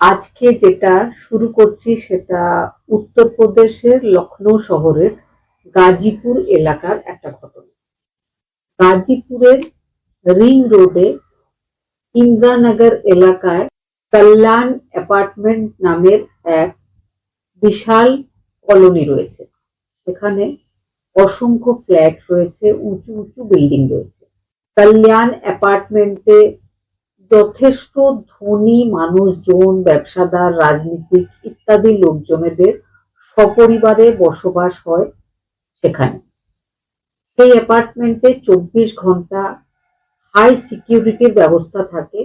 আজকে যেটা শুরু করছি সেটা উত্তরপ্রদেশের লখনৌ শহরের গাজীপুর এলাকার একটা ঘটনা। গাজীপুরের রিং রোডে ইন্দ্রানগর এলাকায় কল্যাণ অ্যাপার্টমেন্ট নামের এক বিশাল কলোনি রয়েছে। সেখানে অসংখ্য ফ্ল্যাট রয়েছে, উঁচু উঁচু বিল্ডিং রয়েছে। কল্যাণ অ্যাপার্টমেন্টে যথেষ্ট ধনী মানুষজন, ব্যবসাদার, রাজনীতিক ইত্যাদি লোকজনেদের সপরিবারে বসবাস হয় সেখানে। সেই অ্যাপার্টমেন্টে চব্বিশ ঘণ্টা হাই সিকিউরিটির ব্যবস্থা থাকে।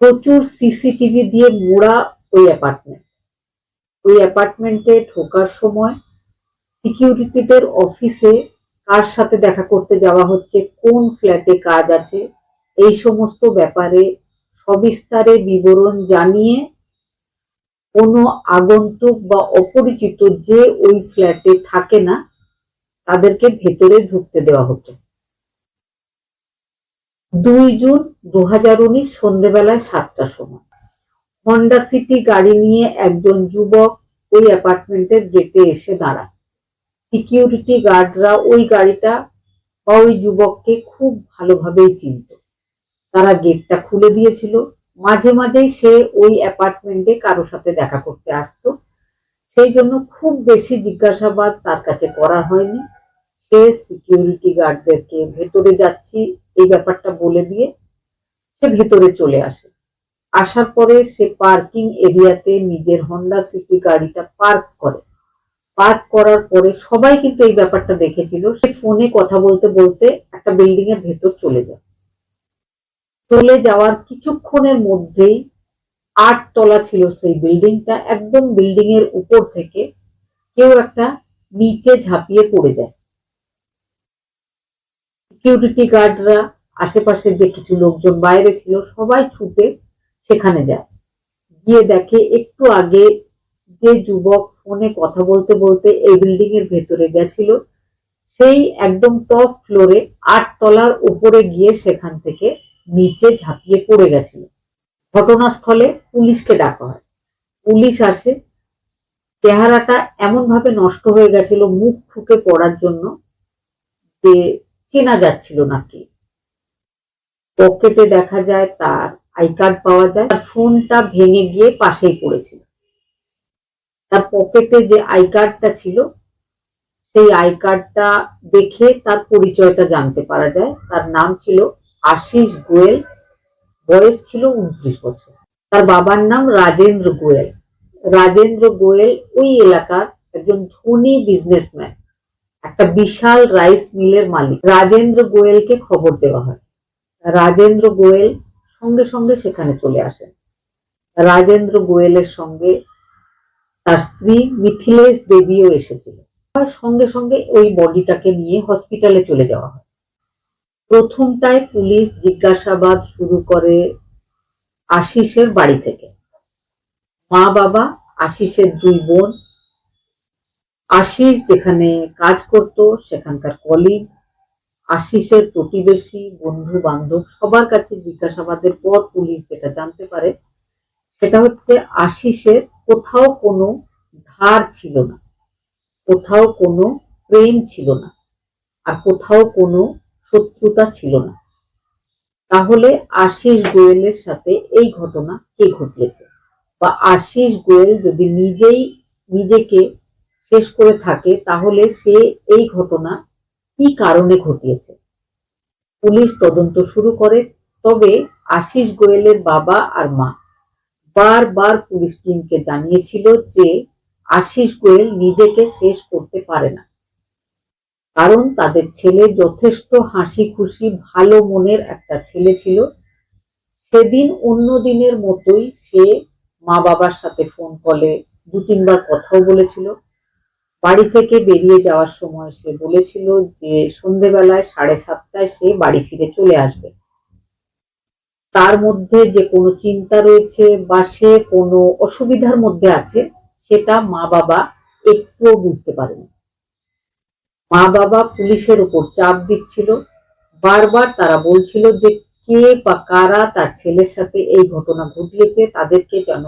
প্রচুর সিসিটিভি দিয়ে মোড়া ওই অ্যাপার্টমেন্ট ওই অ্যাপার্টমেন্টে ঢোকার সময় সিকিউরিটিদের অফিসে কার সাথে দেখা করতে যাওয়া হচ্ছে? কোন ফ্ল্যাটে কাজ আছে? এই সমস্ত ব্যাপারে সবিস্তারে বিবরণ জানিয়ে কোনো আগন্তুক বা অপরিচিত যে ওই ফ্ল্যাটে থাকে না, তাদেরকে ভেতরে ঢুকতে দেওয়া হতো। দুই জুন দু হাজার উনিশ সন্ধ্যেবেলায় সাতটার সময়। হন্ডা সিটি গাড়ি নিয়ে একজন যুবক ওই অ্যাপার্টমেন্টের গেটে এসে দাঁড়ায়। সিকিউরিটি গার্ডরা ওই গাড়িটা বা ওই যুবককে খুব ভালোভাবেই চিনত। তারা গেটটা খুলে দিয়েছিল। মাঝে মাঝেই সে ওই অ্যাপার্টমেন্টে কারও সাথে দেখা করতে আসতো। সেই জন্য খুব বেশি জিজ্ঞাসাবাদ তার কাছে করা হয়নি। সে সিকিউরিটি গার্ডদেরকে ভেতরে যাচ্ছি, এই ব্যাপারটা বলে দিয়ে সে ভেতরে চলে আসে। আসার পরে সে পার্কিং এরিয়াতে নিজের হন্ডা সিটি গাড়িটা পার্ক করে। পার্ক করার পরে সবাই কিন্তু এই ব্যাপারটা দেখেছিল। সে ফোনে কথা বলতে বলতে একটা বিল্ডিং এর ভেতর চলে যায়। চলে যাওয়ার কিছুক্ষণের মধ্যেই আট তলা ছিল সেই বিল্ডিংটা। একদম বিল্ডিং এর উপর থেকে কেউ একটা নিচে ঝাঁপিয়ে পড়ে যায়। সিকিউরিটি গার্ডরা, আশেপাশে যে কিছু লোকজন বাইরে ছিল, সবাই ছুটে সেখানে যায়। গিয়ে দেখে একটু আগে যে যুবক ফোনে কথা বলতে বলতে এই বিল্ডিং এর ভেতরে গেছিল, সেই একদম টপ ফ্লোরে আট তলার উপরে গিয়ে সেখান থেকে নিচে ঝাঁপিয়ে পড়ে গেছিল। ঘটনাস্থলে পুলিশকে ডাকা হয়। পুলিশ আসে। চেহারাটা এমন ভাবে নষ্ট হয়ে গেছিল, মুখ ঠুকে পড়ার জন্য যে চেনা যাচ্ছিল না কি। পকেটে দেখা যায় তার আই কার্ড পাওয়া যায়। তার ফোনটা ভেঙে গিয়ে পাশেই পড়েছিল। তার পকেটে যে আই কার্ডটা ছিল, সেই আই কার্ডটা দেখে তার পরিচয়টা জানতে পারা যায়। তার নাম ছিল আশিস গোয়েল, বয়স ছিল উনত্রিশ বছর। তার বাবার নাম রাজেন্দ্র গোয়েল। রাজেন্দ্র গোয়েল ওই এলাকার একজন ধনী বিজনেসম্যান একটা বিশাল রাইস মিলের মালিক। রাজেন্দ্র গোয়েলকে খবর দেওয়া হয়। রাজেন্দ্র গোয়েল সঙ্গে সঙ্গে সেখানে চলে আসেন। রাজেন্দ্র গোয়েলের সঙ্গে তার স্ত্রী মিথিলেশ দেবীও এসেছিল। সঙ্গে সঙ্গে ওই বডিটাকে নিয়ে হসপিটালে চলে যাওয়া হয়। প্রথমটায় পুলিশ জিজ্ঞাসাবাদ শুরু করে আশিসের বাড়ি থেকে। মা বাবা, আশিসের দুই বোন। আশিস যেখানে কাজ করত, সেখানকার কলিগ আশিসের প্রতিবেশী বন্ধু বান্ধব সবার কাছে জিজ্ঞাসাবাদের পর পুলিশ যেটা জানতে পারে, সেটা হচ্ছে আশিসের কোথাও কোনো ধার ছিল না। কোথাও কোনো প্রেম ছিল না। আর কোথাও কোনো শত্রুতা ছিল না। তাহলে আশিস গোয়েলের সাথে এই ঘটনা কে ঘটিয়েছে বা আশিস গোয়েল যদি নিজেই নিজেকে শেষ করে থাকে, তাহলে সে এই ঘটনা কি কারণে ঘটিয়েছে? পুলিশ তদন্ত শুরু করে, তবে আশিস গোয়েলের বাবা আর মা বারবার পুলিশ টিমকে জানিয়েছিল যে আশিস গোয়েল নিজেকে শেষ করতে পারে না। কারণ তাদের ছেলে যথেষ্ট হাসি খুশি ভালো মনের একটা ছেলে ছিল। সেদিন অন্য দিনের মতোই সে মা বাবার সাথে ফোন কলে দু তিনবার কথাও বলেছিল। বাড়ি থেকে বেরিয়ে যাওয়ার সময় সে বলেছিল যে সন্ধেবেলায় সাড়ে সাতটায় সে বাড়ি ফিরে চলে আসবে। তার মধ্যে যে কোনো চিন্তা রয়েছে বা সে কোনো অসুবিধার মধ্যে আছে, সেটা মা বাবা একটুও বুঝতে পারেনি। মা বাবা পুলিশের উপর চাপ দিচ্ছিল। বারবার তারা বলছিল যে, কে বা কারা তার ছেলের সাথে এই ঘটনা ঘটিয়েছে, তাদেরকে যেন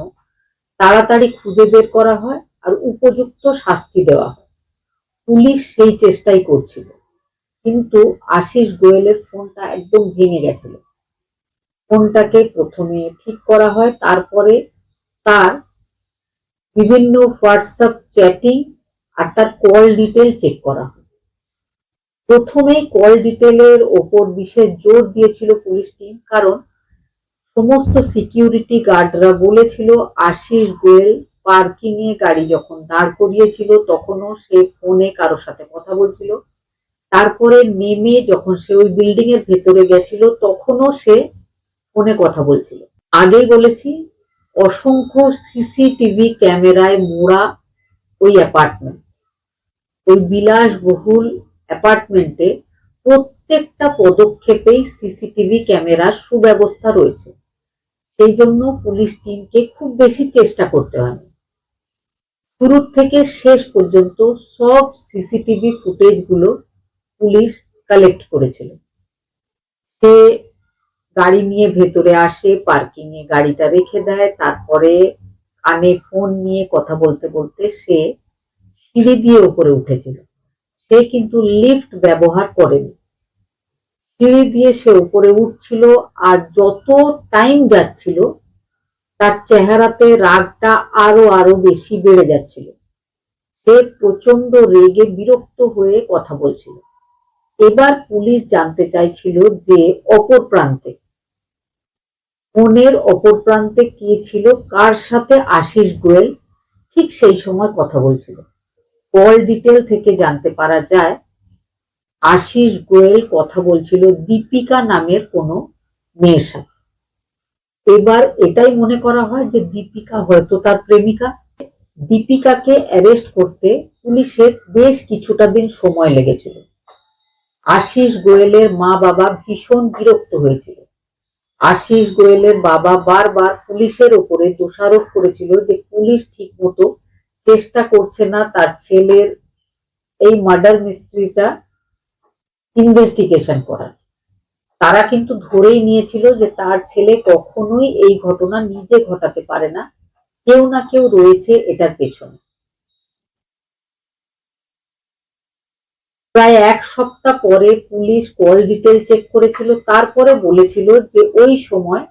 তাড়াতাড়ি খুঁজে বের করা হয় আর উপযুক্ত শাস্তি দেওয়া হয়। পুলিশ সেই চেষ্টাই করছিল। কিন্তু আশিস গোয়েলের ফোনটা একদম ভেঙে গেছিল। ফোনটাকে প্রথমে ঠিক করা হয়, তারপরে তার বিভিন্ন হোয়াটসঅ্যাপ চ্যাটিং আর তার কল ডিটেল চেক করা হয়। প্রথমে কল ডিটেলের ওপর বিশেষ জোর দিয়েছিল পুলিশ টিম কারণ সমস্ত সিকিউরিটি গার্ডরা বলেছিল আশিস গোয়েল পার্কিং এ গাড়ি যখন দাঁড় করিয়েছিল, তখনও সে ফোনে কারোর সাথে কথা বলছিল। তারপরে নেমে যখন সে ওই বিল্ডিং এর ভেতরে গেছিল, তখনও সে ফোনে কথা বলছিল। আগেই বলেছি, অসংখ্য সিসিটিভি ক্যামেরায় মোড়া ওই অ্যাপার্টমেন্ট ওই বিলাসবহুল অ্যাপার্টমেন্টে প্রত্যেকটা পদক্ষেপেই সিসিটিভি ক্যামেরার সুব্যবস্থা রয়েছে। সেই জন্য পুলিশ টিমকে খুব বেশি চেষ্টা করতে হয়নি শুরু থেকে শেষ পর্যন্ত সব সিসিটিভি ফুটেজগুলো পুলিশ কালেক্ট করেছিল। সে গাড়ি নিয়ে ভেতরে আসে পার্কিং এ গাড়িটা রেখে দেয়, তারপরে কানে ফোন নিয়ে কথা বলতে বলতে সে সিঁড়ি দিয়ে উপরে উঠেছিল। সে কিন্তু লিফট ব্যবহার করেনি। সিঁড়ি দিয়ে সে উপরে উঠছিল আর যত টাইম যাচ্ছিল, তার চেহারাতে রাগটা আরও আরও বেশি বেড়ে যাচ্ছিল। সে প্রচণ্ড রেগে বিরক্ত হয়ে কথা বলছিল। এবার পুলিশ জানতে চাইছিল যে অপর প্রান্তে, ফোনের অপর প্রান্তে কে ছিল, কার সাথে আশিস গোয়েল, ঠিক সেই সময় কথা বলছিল। কল ডিটেল থেকে জানতে পারা যায়, আশিস গোয়েল কথা বলছিল দীপিকা নামের কোনো মেয়ের সাথে। এবার এটাই মনে করা হয় যে দীপিকা হয়তো তার প্রেমিকা। দীপিকাকে অ্যারেস্ট করতে পুলিশের বেশ কিছুটা দিন সময় লেগেছিল। আশিস গোয়েলের মা বাবা ভীষণ বিরক্ত হয়েছিল। আশিস গোয়েলের বাবা বারবার পুলিশের ওপরে দোষারোপ করেছিল যে পুলিশ ঠিকমতো চেষ্টা করছে না তার ছেলের এই মার্ডার মিস্ট্রিটা ইনভেস্টিগেশন করার। তারা কিন্তু ধরেই নিয়েছিল যে তার ছেলে কখনোই এই ঘটনা নিজে ঘটাতে পারে না, কেউ না কেউ রয়েছে এটার পেছনে। প্রায় এক সপ্তাহ পরে পুলিশ কল ডিটেল চেক করেছিল, তারপরে বলেছিল যে ওই সময়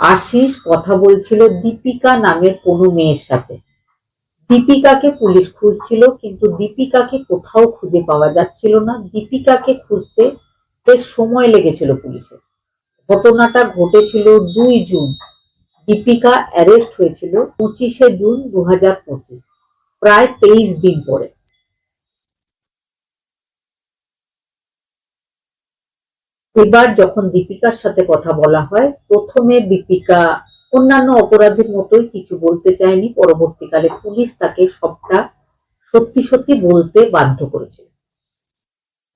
আশিস কথা বলছিল দীপিকা নামের কোনো মেয়ের সাথে। দীপিকাকে পুলিশ খুঁজছিল, কিন্তু দীপিকাকে কোথাও খুঁজে পাওয়া যাচ্ছিল না। দীপিকাকে খুঁজতে বেশ সময় লেগেছিল পুলিশের ঘটনাটা ঘটেছিল দুই জুন। দীপিকা অ্যারেস্ট হয়েছিল পঁচিশে জুন দু হাজার পঁচিশ, প্রায় তেইশ দিন পরে। এবার যখন দীপিকার সাথে কথা বলা হয়, প্রথমে দীপিকা অন্যান্য অপরাধের মতোই কিছু বলতে চায়নি। পরবর্তীকালে পুলিশ তাকে সবটা সত্যি সত্যি বলতে বাধ্য করেছিল।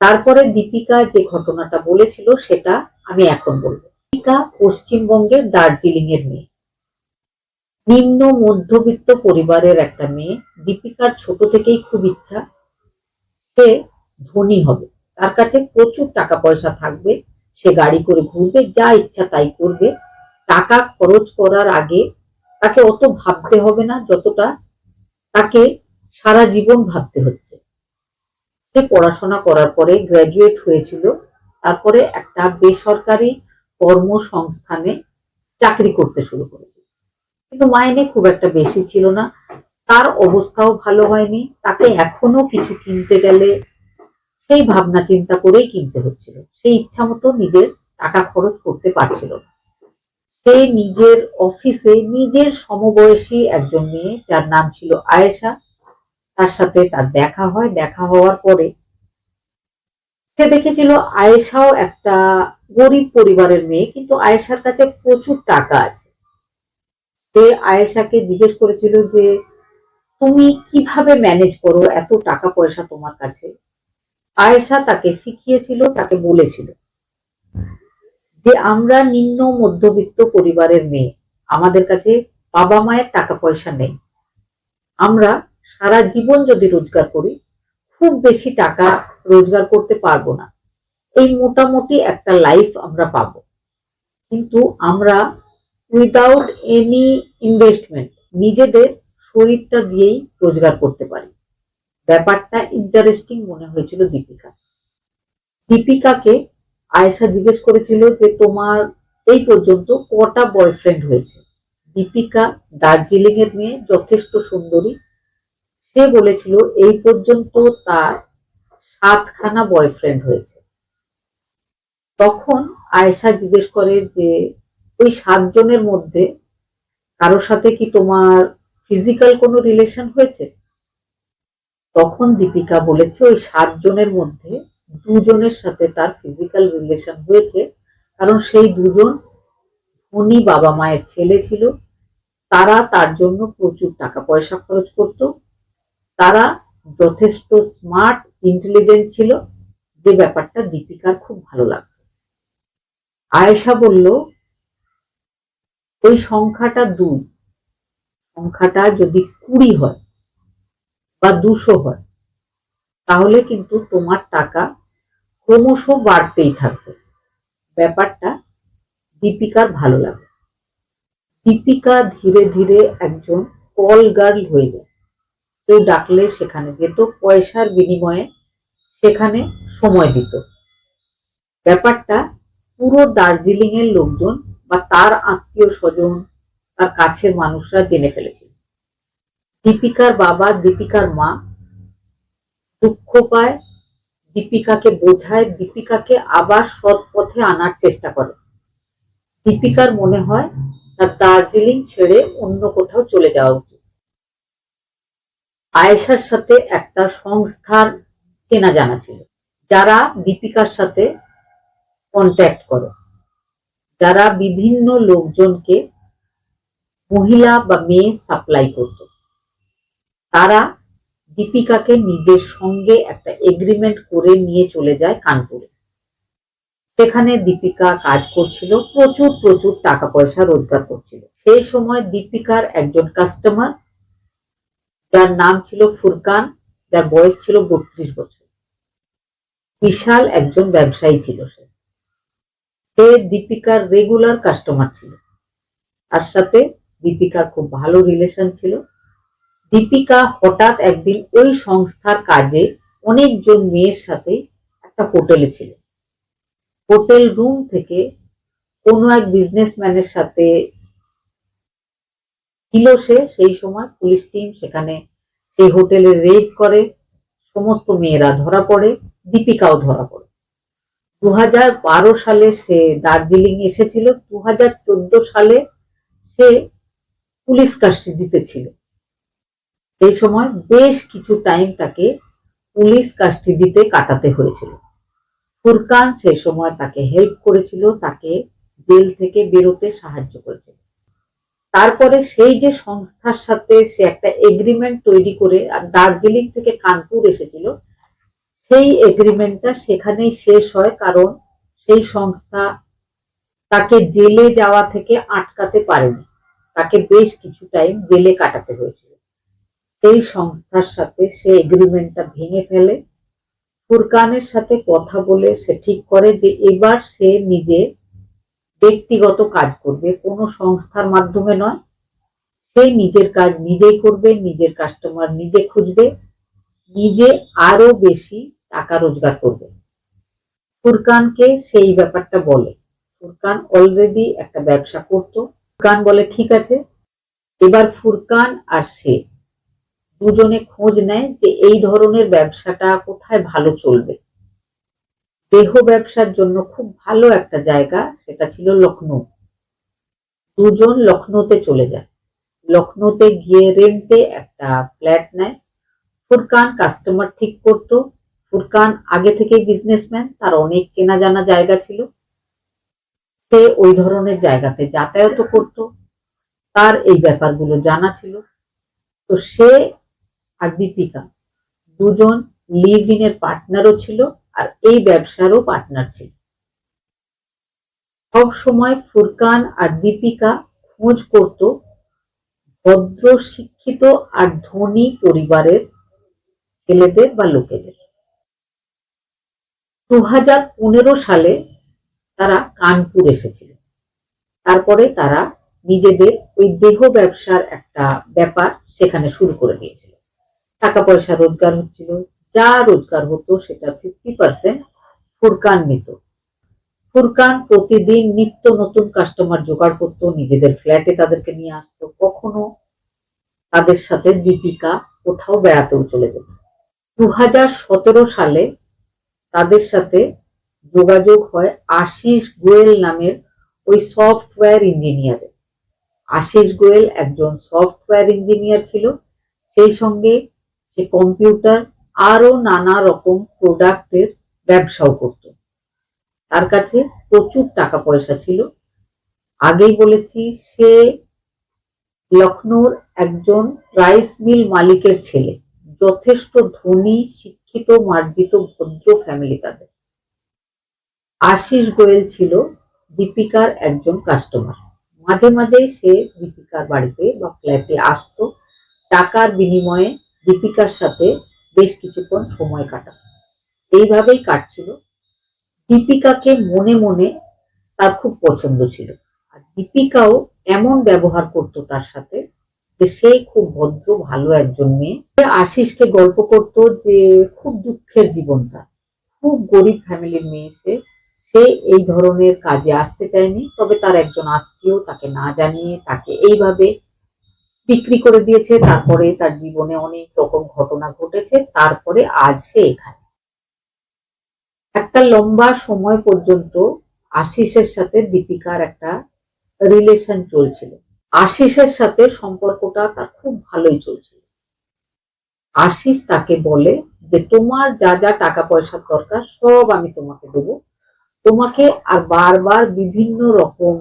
তারপরে দীপিকা যে ঘটনাটা বলেছিল, সেটা আমি এখন বলব। দীপিকা পশ্চিমবঙ্গের দার্জিলিং এর মেয়ে। নিম্ন মধ্যবিত্ত পরিবারের একটা মেয়ে। দীপিকার ছোট থেকেই খুব ইচ্ছা। সে ধনী হবে। তার কাছে প্রচুর টাকা পয়সা থাকবে। সে গাড়ি করে ঘুরবে, যা ইচ্ছা তাই করবে। টাকা খরচ করার আগে তাকে অত ভাবতে হবে না যতটা তাকে সারা জীবন ভাবতে হচ্ছে। সে পড়াশোনা করার পরে গ্র্যাজুয়েট হয়েছিল, তারপরে একটা বেসরকারি কর্মসংস্থানে চাকরি করতে শুরু করেছিল। কিন্তু মাইনে খুব একটা বেশি ছিল না, তার অবস্থাও ভালো হয়নি, তাকে এখনও কিছু কিনতে গেলে সেই ভাবনা চিন্তা করেই কিনতে হচ্ছিল। সেই ইচ্ছা মতো নিজের টাকা খরচ করতে পারছিল না। সে নিজের অফিসে নিজের সমবয়সী একজন মেয়ে, যার নাম ছিল আয়েশা, তার সাথে তার দেখা হয়। দেখা হওয়ার পরে সে দেখেছিল আয়েশাও একটা গরিব পরিবারের মেয়ে, কিন্তু আয়েশার কাছে প্রচুর টাকা আছে। সে আয়েশাকে জিজ্ঞেস করেছিল যে, তুমি কীভাবে ম্যানেজ করো এত টাকা পয়সা তোমার কাছে? আয়েশা তাকে শিখিয়েছিল, তাকে বলেছিল যে আমরা নিম্ন মধ্যবিত্ত পরিবারের মেয়ে। আমাদের কাছে বাবা মায়ের টাকা পয়সা নেই। আমরা সারা জীবন যদি রোজগার করি, খুব বেশি টাকা রোজগার করতে পারব না। এই মোটামুটি একটা লাইফ আমরা পাব। কিন্তু আমরা উইদাউট এনি ইনভেস্টমেন্ট নিজেদের শরীরটা দিয়েই রোজগার করতে পারি। ব্যাপারটা ইন্টারেস্টিং মনে হয়েছিল দীপিকা দীপিকাকে আয়েশা জিজ্ঞেস করেছিল যে, তোমার এই পর্যন্ত কটা বয়ফ্রেন্ড হয়েছে? দীপিকা দার্জিলিং এর মেয়ে, যথেষ্ট সুন্দরী। সে বলেছিল, এই পর্যন্ত তার সাতখানা বয়ফ্রেন্ড হয়েছে। তখন আয়েশা জিজ্ঞেস করে যে, ওই সাতজনের মধ্যে কারোর সাথে কি তোমার ফিজিক্যাল কোনো রিলেশন হয়েছে? তখন দীপিকা বলেছে, ওই সাতজনের মধ্যে দুজনের সাথে তার ফিজিক্যাল রিলেশন হয়েছে। কারণ সেই দুজন ধনী বাবা মায়ের ছেলে ছিল। তারা তার জন্য প্রচুর টাকা পয়সা খরচ করত। তারা যথেষ্ট স্মার্ট ইন্টেলিজেন্ট ছিল। যে ব্যাপারটা দীপিকার খুব ভালো লাগতো। আয়েশা বলল, ওই সংখ্যাটা দুই সংখ্যাটা যদি কুড়ি হয় বা দুশো হয়, তাহলে কিন্তু তোমার টাকা ক্রমশ বাড়তেই থাকবে। ব্যাপারটা দীপিকার ভালো লাগে। দীপিকা ধীরে ধীরে একজন কল গার্ল হয়ে যায়। কেউ ডাকলে সেখানে যেত, পয়সার বিনিময়ে সেখানে সময় দিত। ব্যাপারটা পুরো দার্জিলিং এর লোকজন বা তার আত্মীয় স্বজন, তার কাছের মানুষরা জেনে ফেলেছিল। দীপিকার বাবা, দীপিকার মা দুঃখ পায়, দীপিকাকে বোঝায়, দীপিকাকে আবার সৎ পথে আনার চেষ্টা করে। দীপিকার মনে হয় তার দার্জিলিং ছেড়ে অন্য কোথাও চলে যাওয়া উচিত। আয়েশার সাথে একটা সংস্থার চেনা জানা ছিল, যারা দীপিকার সাথে কন্ট্যাক্ট করে। যারা বিভিন্ন লোকজনকে মহিলা বা মেয়ে সাপ্লাই করত। তারা দীপিকাকে নিজের সঙ্গে একটা এগ্রিমেন্ট করে নিয়ে চলে যায় কানপুরে। সেখানে দীপিকা কাজ করছিল, প্রচুর প্রচুর টাকা পয়সা রোজগার করছিল। সেই সময় দীপিকার একজন কাস্টমার যার নাম ছিল ফুরকান, যার বয়স ছিল বত্রিশ বছর। বিশাল একজন ব্যবসায়ী ছিল সে। সে দীপিকার রেগুলার কাস্টমার ছিল। তার সাথে দীপিকার খুব ভালো রিলেশন ছিল। দীপিকা হঠাৎ একদিন ওই সংস্থার কাজে অনেকজন মেয়ের সাথে একটা হোটেলে ছিল। হোটেল রুম থেকে কোনো এক বিজনেসম্যানের সাথে ছিল সে, সেই সময় পুলিশ টিম সেখানে সেই হোটেলে রেড করে, সমস্ত মেয়েরা ধরা পড়ে, দীপিকাও ধরা পড়ে। দু বারো সালে সে দার্জিলিং এসেছিল দু হাজার চোদ্দ সালে সে পুলিশ কাস্টডিতে ছিল। সেই সময় বেশ কিছু টাইম তাকে পুলিশ কাস্টডিতে কাটাতে হয়েছিল। ফুরকান সেই সময় তাকে হেল্প করেছিল, তাকে জেল থেকে বেরোতে সাহায্য করেছিল। তারপরে সেই যে সংস্থার সাথে সে একটা এগ্রিমেন্ট তৈরি করে আর দার্জিলিং থেকে কানপুর এসেছিল, সেই এগ্রিমেন্টটা সেখানেই শেষ হয় কারণ সেই সংস্থা তাকে জেলে যাওয়া থেকে আটকাতে পারেনি। তাকে বেশ কিছু টাইম জেলে কাটাতে হয়েছিল। সেই সংস্থার সাথে সে এগ্রিমেন্টটা ভেঙে ফেলে। ফুরকানের সাথে কথা বলে সে ঠিক করে যে এবার সে নিজে ব্যক্তিগত কাজ করবে, কোনো সংস্থার মাধ্যমে নয়। সে নিজের কাজ নিজেই করবে, নিজের কাস্টমার নিজে খুঁজবে, নিজে আরও বেশি টাকা রোজগার করবে। ফুরকানকে সেই ব্যাপারটা বলে। ফুরকান অলরেডি একটা ব্যবসা করত। ফুরকান বলে, ঠিক আছে, এবার ফুরকান আর সে। দুজনে খোঁজ নেয় যে এই ধরনের ব্যবসাটা কোথায় ভালো চলবে। দেহ ব্যবসার জন্য খুব ভালো একটা জায়গা সেটা ছিল লখনৌ দুজন লখনৌতে চলে যায়। লখনৌতে গিয়ে রেন্টে একটা ফ্ল্যাট নেয়। ফুরকান কাস্টমার ঠিক করত। ফুরকান আগে থেকেই বিজনেসম্যান তার অনেক চেনা জানা জায়গা ছিল। সে ওই ধরনের জায়গাতে যাতায়াত করত। তার এই ব্যাপারগুলো জানা ছিল। তো সে আর দীপিকা। দুজন লিভ ইনের পার্টনারও ছিল আর এই ব্যবসারও পার্টনার ছিল। সব সময় ফুরকান আর দীপিকা খোঁজ করত ভদ্র, শিক্ষিত আর ধনী পরিবারের ছেলেদের বা লোকেদের। দু হাজার পনেরো সালে তারা কানপুর এসেছিল। তারপরে তারা নিজেদের ওই দেহ ব্যবসার একটা ব্যাপার সেখানে শুরু করে দিয়েছিল। টাকা পয়সা রোজগার হচ্ছিল, যা রোজগার হতো সেটা ফিফটি পার্সেন্ট ফুরকান নিত। ফুরকান প্রতিদিন নিত্য নতুন কাস্টমার জোগাড় করতো, নিজেদের ফ্ল্যাটে তাদেরকে নিয়ে আসতো, কখনো তাদের সাথে দীপিকা কোথাও বেড়াতেও চলে যেত। দু সালে তাদের সাথে যোগাযোগ হয় আশিস গোয়েল নামের ওই সফটওয়্যার ইঞ্জিনিয়ারের আশিস গোয়েল একজন সফটওয়্যার ইঞ্জিনিয়ার ছিল, সেই সঙ্গে সে কম্পিউটার আরও নানা রকম প্রোডাক্টের ব্যবসাও করত। তার কাছে প্রচুর টাকা পয়সা ছিল। আগেই বলেছি, সে লখনৌর একজন রাইস মিল মালিকের ছেলে। যথেষ্ট ধনী, শিক্ষিত, মার্জিত, ভদ্র ফ্যামিলি তাদের। আশিস গোয়েল ছিল দীপিকার একজন কাস্টমার মাঝে মাঝেই সে দীপিকার বাড়িতে বা ফ্ল্যাটে আসতো। টাকার বিনিময়ে দীপিকার সাথে বেশ কিছুক্ষণ সময় কাটাতো এইভাবেই কাটছিল। দীপিকাকে মনে মনে তার খুব পছন্দ ছিল। আর দীপিকাও এমন ব্যবহার করত তার সাথে যে সে খুব ভদ্র, ভালো একজন মেয়ে। আশিসকে গল্প করত যে, খুব দুঃখের জীবন তার। খুব গরিব ফ্যামিলির মেয়ে সে। সে এই ধরনের কাজে আসতে চায়নি, তবে তার একজন আত্মীয় তাকে না জানিয়ে তাকে এইভাবে বিক্রি করে দিয়েছে, তারপরে তার জীবনে অনেক রকম ঘটনা ঘটেছে, তারপরে আজ সে এখানে। একটা লম্বা সময় পর্যন্ত আশিসের সাথে দীপিকার একটা রিলেশন চলছিল। আশিসের সাথে সম্পর্কটা তার খুব ভালোই চলছিল। আশিস তাকে বলে যে, তোমার যা যা টাকা পয়সার দরকার সব আমি তোমাকে দেবো। তোমাকে আর বারবার বিভিন্ন রকম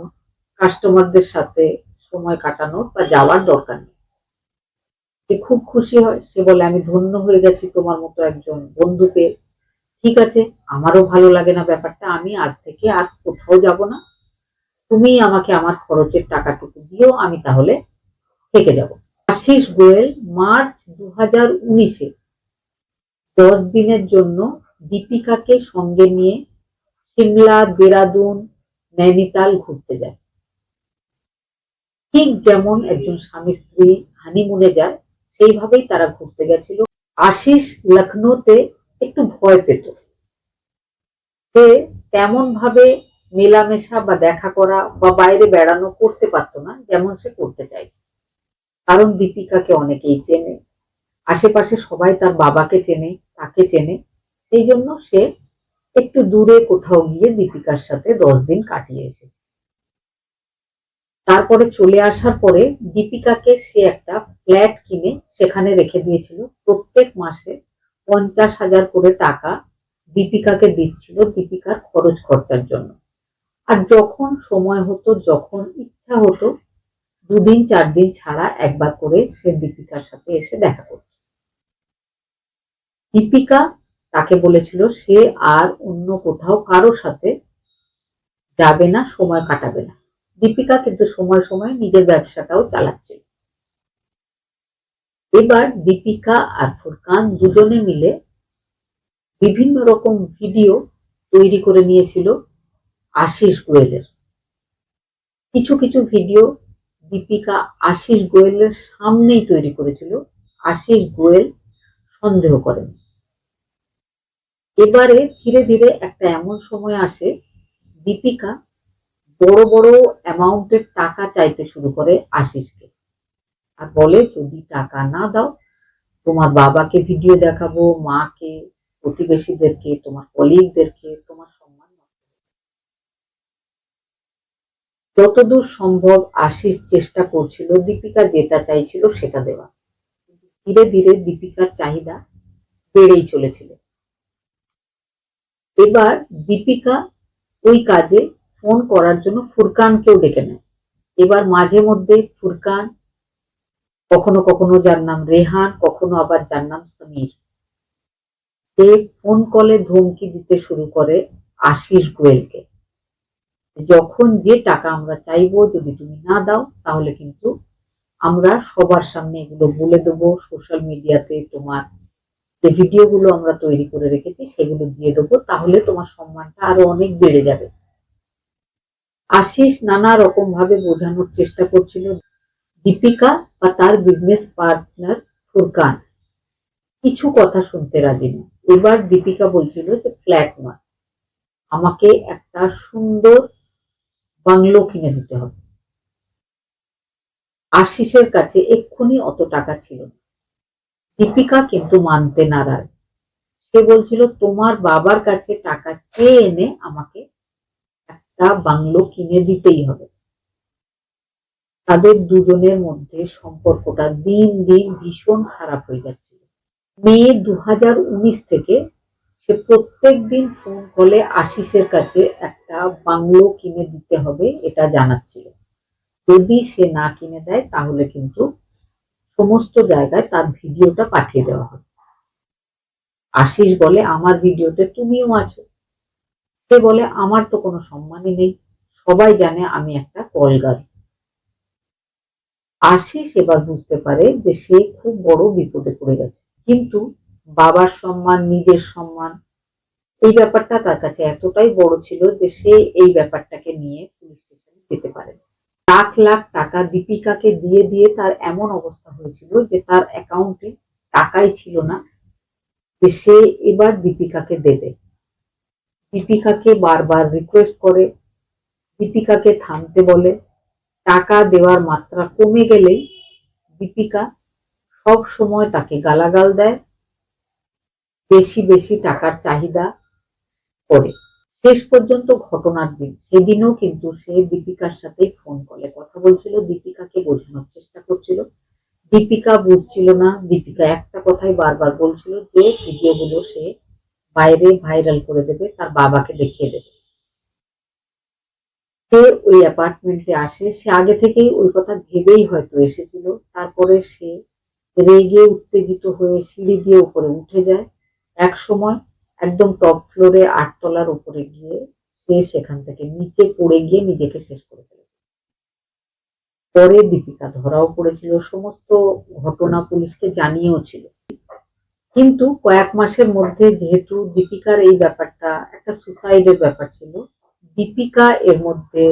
কাস্টমারদের সাথে সময় কাটানোর বা যাওয়ার দরকার নেই। সে খুব খুশি হয়, সে বলে, আমি ধন্য হয়ে গেছি তোমার মতো একজন বন্ধু পেয়ে ঠিক আছে, আমারও ভালো লাগে না ব্যাপারটা, আমি আজ থেকে আর কোথাও যাব না। তুমি আমাকে আমার খরচের টাকাটুকু দিও, আমি তাহলে থেকে যাব। আশিস গোয়েল, মার্চ দু হাজার উনিশে দশ দিনের জন্য দীপিকাকে সঙ্গে নিয়ে সিমলা, দেরাদুন, নৈনিতাল ঘুরতে যায়। ঠিক যেমন একজন স্বামী স্ত্রী হানিমুনে যায়, সেইভাবেই তারা ঘুরতে গেছিল। আশিস লখনৌতে একটু ভয় পেত। সে তেমন ভাবে মেলামেশা বা দেখা করা বা বাইরে বেড়ানো করতে পারতো না, যেমন সে করতে চাইছে। কারণ দীপিকাকে অনেকেই চেনে। আশেপাশে সবাই তার বাবাকে চেনে, তাকে চেনে। সেই জন্য সে একটু দূরে কোথাও গিয়ে দীপিকার সাথে দশ দিন কাটিয়ে এসেছে। তারপরে চলে আসার পরে দীপিকাকে সে একটা ফ্ল্যাট কিনে সেখানে রেখে দিয়েছিল। প্রত্যেক মাসে পঞ্চাশ হাজার করে টাকা দীপিকাকে দিচ্ছিল দীপিকার খরচ খরচার জন্য। আর যখন সময় হতো, যখন ইচ্ছা হতো, দুদিন চার দিন ছাড়া একবার করে সে দীপিকার সাথে এসে দেখা করত। দীপিকা তাকে বলেছিল, সে আর অন্য কোথাও কারও সাথে যাবে না, সময় কাটাবে না। দীপিকা কিন্তু সময় সময় নিজের ব্যবসাটাও চালাচ্ছিল এবার দীপিকা আর ফুরকান দুজনে মিলে বিভিন্ন রকম ভিডিও তৈরি করে নিয়েছিল আশিস গোয়েলের। কিছু কিছু ভিডিও দীপিকা আশিস গোয়েলের সামনেই তৈরি করেছিল। আশিস গোয়েল সন্দেহ করেন। এবারে ধীরে ধীরে একটা এমন সময় আসে দীপিকা বড় বড় অ্যামাউন্টের টাকা চাইতে শুরু করে আশিসকে। আর বলে, যদি টাকা না দাও, তোমার বাবাকে ভিডিও দেখাবো, মাকে, প্রতিবেশীদেরকে, তোমার কলিগদেরকে তোমার সম্মান যতদূর সম্ভব আশিস চেষ্টা করছিল, দীপিকা যেটা চাইছিল সেটা দেওয়া। ধীরে ধীরে দীপিকার চাহিদা বেড়েই চলেছিল। এবার দীপিকা ওই কাজে ফোন করার জন্য ফুরকানকেও ডেকে নেয়। এবার মাঝে মধ্যে ফুরকান, কখনো কখনো যার নাম রেহান, কখনো আবার যার নাম সমীর। সে ফোন কলে ধমকি দিতে শুরু করে আশিস গোয়েলকে। যখন যে টাকা আমরা চাইব যদি তুমি না দাও, তাহলে কিন্তু আমরা সবার সামনে এগুলো বলে দেবো। সোশ্যাল মিডিয়াতে তোমার যে ভিডিওগুলো আমরা তৈরি করে রেখেছি, সেগুলো দিয়ে দেবো। তাহলে তোমার সম্মানটা আরও অনেক বেড়ে যাবে। আশিস নানা রকম ভাবে বোঝানোর চেষ্টা করছিল দীপিকা বা তার বিজনেস পার্টনার ফুরকান। কিছু কথা শুনতে রাজি না। এবার দীপিকা বলছিল যে ফ্ল্যাট নয় আমাকে একটা সুন্দর বাংলো কিনে দিতে হবে। আশিসের কাছে এক্ষুনি অত টাকা ছিল না। দীপিকা কিন্তু মানতে নারাজ। সে বলছিল, তোমার বাবার কাছে টাকা চেয়ে এনে আমাকে একটা বাংলো কিনে দিতেই হবে। তাদের দুজনের মধ্যে সম্পর্কটা দিন দিন ভীষণ খারাপ হয়ে যাচ্ছিল। মে দু হাজার উনিশ থেকে সে প্রত্যেক দিন ফোন কলে আশিসের কাছে একটা বাংলো কিনে দিতে হবে এটা জানাচ্ছিল। যদি সে না কিনে দেয়, তাহলে কিন্তু সমস্ত জায়গায় তার ভিডিওটা পাঠিয়ে দেওয়া হবে। আশিস বলে, আমার ভিডিওতে তুমিও আছো। সে বলে, আমার তো কোনো সম্মানই নেই। সবাই জানে আমি একটা কলগার। আশিস এবার বুঝতে পারে যে সে খুব বড় বিপদে পড়ে গেছে। কিন্তু বাবার সম্মান, নিজের সম্মান, এই ব্যাপারটা তার কাছে এতটাই বড় ছিল যে সে এই ব্যাপারটাকে নিয়ে পুলিশ স্টেশনে যেতে পারে লাখ লাখ টাকা দীপিকাকে দিয়ে দিয়ে তার এমন অবস্থা হয়েছিল যে তার অ্যাকাউন্টে টাকাই ছিল না যে সে এবার দীপিকাকে দেবে। দীপিকাকে বারবার রিকোয়েস্ট করে, দীপিকাকে থামতে বলে, টাকা দেওয়ার মাত্রা কমে গেলেই দীপিকা সব সময় তাকে গালাগাল দেয়, বেশি বেশি টাকার চাহিদা করে। শেষ পর্যন্ত ঘটনার দিন, সেদিনও কিন্তু সে দীপিকার সাথে ফোন কলে কথা বলছিল, দীপিকাকে বোঝানোর চেষ্টা করছিল। দীপিকা বুঝছিল না, দীপিকা একটা কথাই বারবার বলছিল যে ভিডিওগুলো সে বাইরে ভাইরাল করে দেবে, তার বাবাকে দেখিয়ে দেবে। সে ওই অ্যাপার্টমেন্টে আসে, সে আগে থেকেই ওই কথা ভেবেই হয়তো এসেছিল। তারপরে সে রেগে উত্তেজিত হয়ে সিঁড়ি দিয়ে উপরে উঠে যায়। এক সময় একদম টপ ফ্লোরে আটতলার উপরে গিয়ে সে সেখান থেকে নিচে পড়ে গিয়ে নিজেকে শেষ করে ফেলেছে। পরে দীপিকা ধরাও পড়েছিল। সমস্ত ঘটনা পুলিশকে জানিয়েও ছিল। কিন্তু কয়েক মাসের মধ্যে যেহেতু দীপিকার এই ব্যাপারটা একটা সুসাইডের ব্যাপার ছিল, দীপিকা এর মধ্যে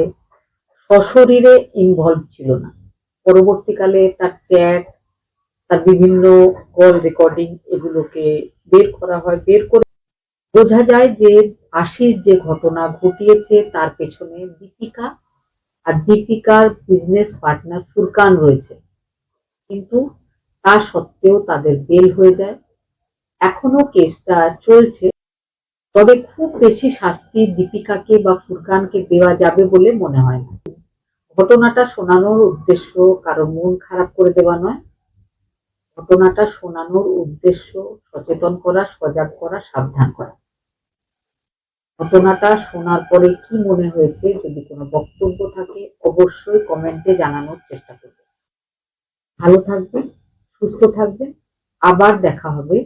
সশরীরে ইনভলভ ছিল না। পরবর্তীকালে তার চ্যাট তার বিভিন্ন কল রেকর্ডিং এগুলোকে বের করা হয়, বের করে বোঝা যায় যে আশিস যে ঘটনা ঘটিয়েছে তার পেছনে দীপিকা আর দীপিকার বিজনেস পার্টনার ফুরকান রয়েছে। কিন্তু তা সত্ত্বেও তাদের বেল হয়ে যায়। এখনও কেসটা চলছে। তবে খুব বেশি শাস্তি দীপিকাকে বা ফুরকানকে দেওয়া যাবে বলে মনে হয় না। ঘটনাটা শোনানোর উদ্দেশ্য কারও মন খারাপ করে দেওয়া নয়। ঘটনাটা শোনানোর উদ্দেশ্য সচেতন করা, সজাগ করা, সাবধান করা। ঘটনাটা শোনার পরে কি মনে হয়েছে যদি কোনো বক্তব্য থাকে, অবশ্যই কমেন্টে জানানোর চেষ্টা করবেন। ভালো থাকবেন, সুস্থ থাকবেন। আবার দেখা হবে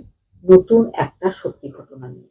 নতুন একটা সত্যি ঘটনা নিয়ে।